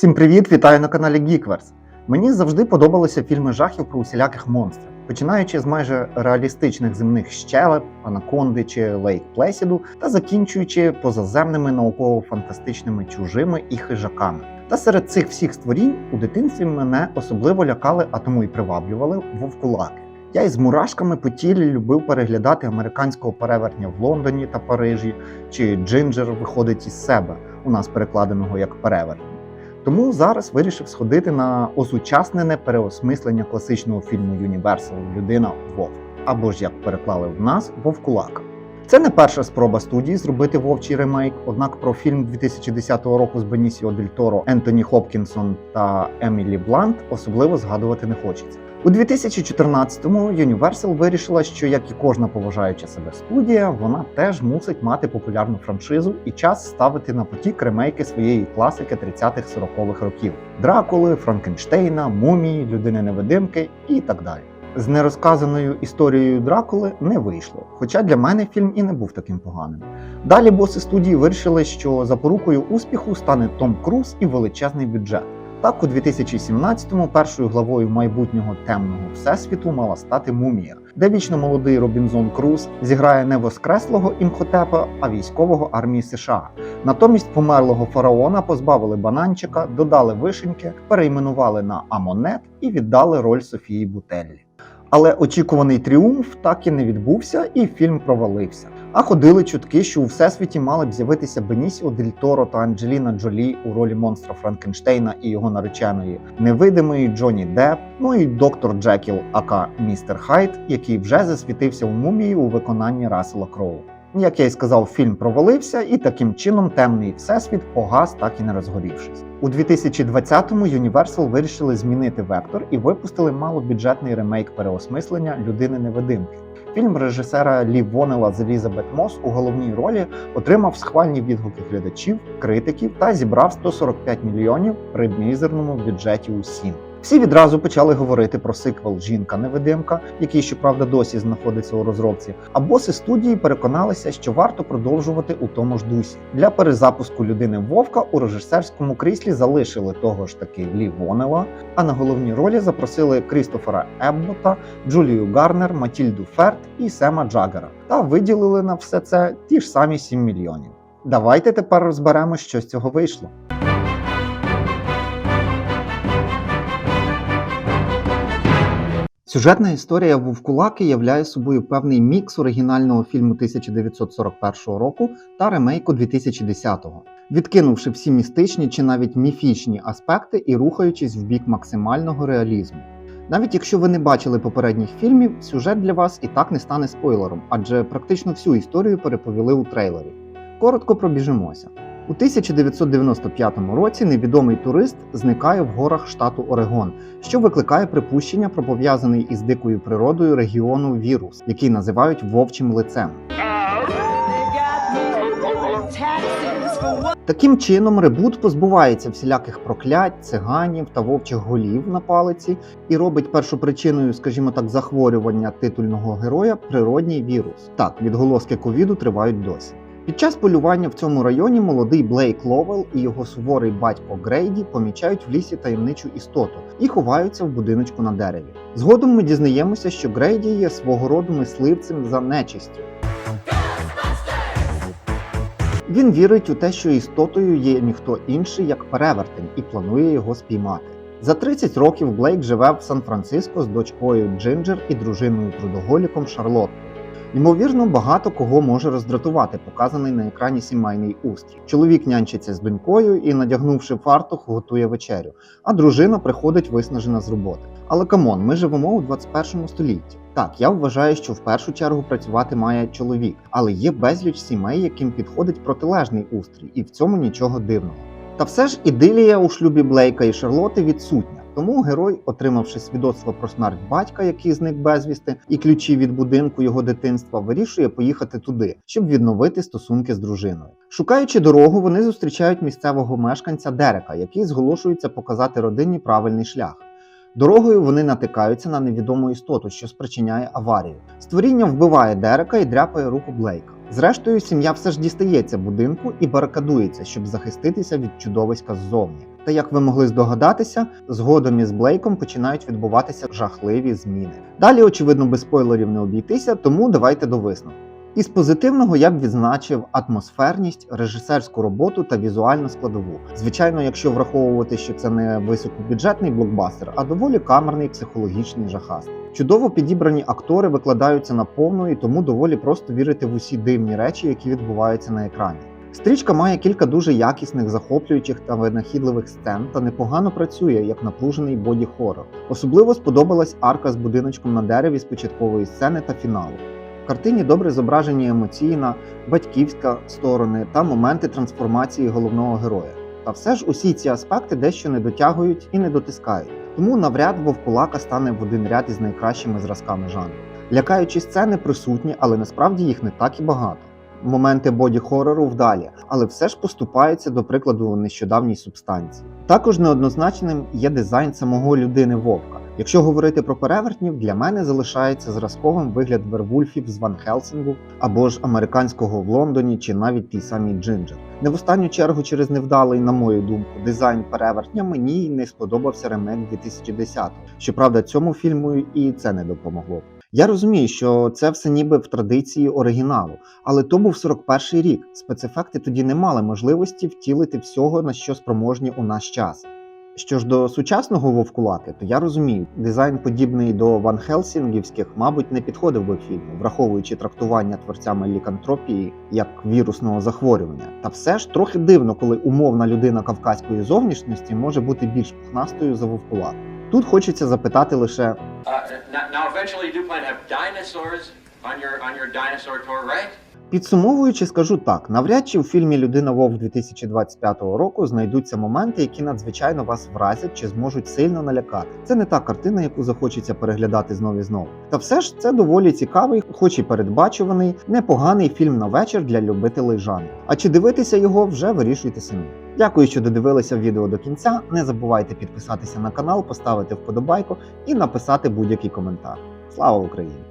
Всім привіт! Вітаю на каналі Geekverse. Мені завжди подобалися фільми жахів про усіляких монстрів, починаючи з майже реалістичних земних щелеп, анаконди чи лейк Плесіду, та закінчуючи позаземними науково-фантастичними чужими і хижаками. Та серед цих всіх створінь у дитинстві мене особливо лякали, а тому й приваблювали вовкулаки. Я із мурашками по тілі любив переглядати американського перевертня в Лондоні та Парижі, чи Джинджер виходить із себе, у нас перекладеного як перевертень. Тому зараз вирішив сходити на осучаснене переосмислення класичного фільму Юніверсал Людина Вовк, або ж як переклали в нас Вовкулака. Це не перша спроба студії зробити вовчий ремейк, однак про фільм 2010 року з Бенісіо Дель Торо, Ентоні Хопкінсон та Емілі Блант особливо згадувати не хочеться. У 2014-му Universal вирішила, що як і кожна поважаюча себе студія, вона теж мусить мати популярну франшизу і час ставити на потік ремейки своєї класики 30-х-40-х років: Дракули, Франкенштейна, Мумії, Людини Невидимки і так далі. З нерозказаною історією Дракули не вийшло, хоча для мене фільм і не був таким поганим. Далі боси студії вирішили, що запорукою успіху стане Том Круз і величезний бюджет. Так, у 2017-му першою главою майбутнього темного всесвіту мала стати мумія, де вічно молодий Робінзон Круз зіграє не воскреслого імхотепа, а військового армії США. Натомість померлого фараона позбавили бананчика, додали вишеньки, перейменували на Амонет і віддали роль Софії Бутеллі. Але очікуваний тріумф так і не відбувся, і фільм провалився. А ходили чутки, що у всесвіті мали б з'явитися Бенісіо Дель Торо та Анджеліна Джолі у ролі монстра Франкенштейна і його нареченої, невидимої Джонні Депп, ну і доктор Джекіл, ака містер Хайт, який вже засвітився у мумії у виконанні Рассела Кроу. Як я й сказав, фільм провалився, і таким чином темний всесвіт погас, так і не розгорівшись. У 2020-му Universal вирішили змінити вектор і випустили малобюджетний ремейк переосмислення людини невидимки. Фільм режисера Лі Вонела з Елізабет Мос у головній ролі отримав схвальні відгуки глядачів, критиків та зібрав 145 мільйонів при мізерному бюджеті у 7. Всі відразу почали говорити про сиквел Жінка-невидимка, який, щоправда, досі знаходиться у розробці. А боси студії переконалися, що варто продовжувати у тому ж дусі. Для перезапуску людини Вовка у режисерському кріслі залишили того ж таки Лі Вонела, а на головні ролі запросили Крістофера Еббота, Джулію Гарнер, Матільду Ферт і Сема Джагера та виділили на все це ті ж самі 7 мільйонів. Давайте тепер розберемо, що з цього вийшло. Сюжетна історія Вовкулаки являє собою певний мікс оригінального фільму 1941 року та ремейку 2010-го, відкинувши всі містичні чи навіть міфічні аспекти і рухаючись в бік максимального реалізму. Навіть якщо ви не бачили попередніх фільмів, сюжет для вас і так не стане спойлером, адже практично всю історію переповіли у трейлері. Коротко пробіжимося. У 1995 році невідомий турист зникає в горах штату Орегон, що викликає припущення про пов'язаний із дикою природою регіону вірус, який називають вовчим лицем. Таким чином, ребут позбувається всіляких проклять, циганів та вовчих голів на палиці і робить першопричиною, скажімо так, захворювання титульного героя природній вірус. Так, відголоски ковіду тривають досі. Під час полювання в цьому районі молодий Блейк Ловел і його суворий батько Грейді помічають в лісі таємничу істоту і ховаються в будиночку на дереві. Згодом ми дізнаємося, що Грейді є свого роду мисливцем за нечистю. Він вірить у те, що істотою є ніхто інший, як перевертень, і планує його спіймати. За 30 років Блейк живе в Сан-Франциско з дочкою Джинджер і дружиною трудоголіком Шарлоттою. Ймовірно, багато кого може роздратувати показаний на екрані сімейний устрій. Чоловік нянчиться з донькою і, надягнувши фартух, готує вечерю, а дружина приходить виснажена з роботи. Але камон, ми живемо у 21 столітті. Так, я вважаю, що в першу чергу працювати має чоловік, але є безліч сімей, яким підходить протилежний устрій, і в цьому нічого дивного. Та все ж ідилія у шлюбі Блейка і Шарлоти відсутня. Тому герой, отримавши свідоцтво про смерть батька, який зник безвісти, і ключі від будинку його дитинства, вирішує поїхати туди, щоб відновити стосунки з дружиною. Шукаючи дорогу, вони зустрічають місцевого мешканця Дерека, який зголошується показати родині правильний шлях. Дорогою вони натикаються на невідому істоту, що спричиняє аварію. Створіння вбиває Дерека і дряпає руку Блейка. Зрештою, сім'я все ж дістається будинку і барикадується, щоб захиститися від чудовиська ззовні. Та як ви могли здогадатися, згодом із Блейком починають відбуватися жахливі зміни. Далі, очевидно, без спойлерів не обійтися, тому давайте до висновку. Із позитивного я б відзначив атмосферність, режисерську роботу та візуальну складову. Звичайно, якщо враховувати, що це не високобюджетний блокбастер, а доволі камерний психологічний жахаст. Чудово підібрані актори викладаються наповну і тому доволі просто вірити в усі дивні речі, які відбуваються на екрані. Стрічка має кілька дуже якісних, захоплюючих та винахідливих сцен та непогано працює як напружений боді-хоррор. Особливо сподобалась арка з будиночком на дереві з початкової сцени та фіналу. В картині добре зображені емоційна, батьківська сторони та моменти трансформації головного героя. Та все ж усі ці аспекти дещо не дотягують і не дотискають. Тому навряд вовкулака стане в один ряд із найкращими зразками жанру. Лякаючі сцени присутні, але насправді їх не так і багато. Моменти боді-хорору вдалі, але все ж поступаються до прикладу нещодавній субстанції. Також неоднозначним є дизайн самого людини вовка. Якщо говорити про перевертнів, для мене залишається зразковим вигляд вервульфів з Ван Хелсингу або ж американського в Лондоні чи навіть тій самій Джинджер. Не в останню чергу через невдалий, на мою думку, дизайн перевертня мені не сподобався ремейк 2010 Щоправда, цьому фільму і це не допомогло. Я розумію, що це все ніби в традиції оригіналу, але то був 41-й рік. Спецефекти тоді не мали можливості втілити всього, на що спроможні у наш час. Що ж до сучасного вовкулаки, то я розумію, дизайн подібний до Ван Хелсінгівських, мабуть, не підходив би фільму, враховуючи трактування творцями лікантропії як вірусного захворювання. Та все ж трохи дивно, коли умовна людина кавказької зовнішності може бути більш пухнастою за вовкулаку. Тут хочеться запитати лише Uh? Підсумовуючи, скажу так: навряд чи в фільмі Людина Вовк 2025 року знайдуться моменти, які надзвичайно вас вразять чи зможуть сильно налякати. Це не та картина, яку захочеться переглядати знов і знов. Та все ж це доволі цікавий, хоч і передбачуваний, непоганий фільм на вечір для любителей жанру. А чи дивитися його вже вирішуйте самі. Дякую, що додивилися відео до кінця. Не забувайте підписатися на канал, поставити вподобайку і написати будь-який коментар. Слава Україні!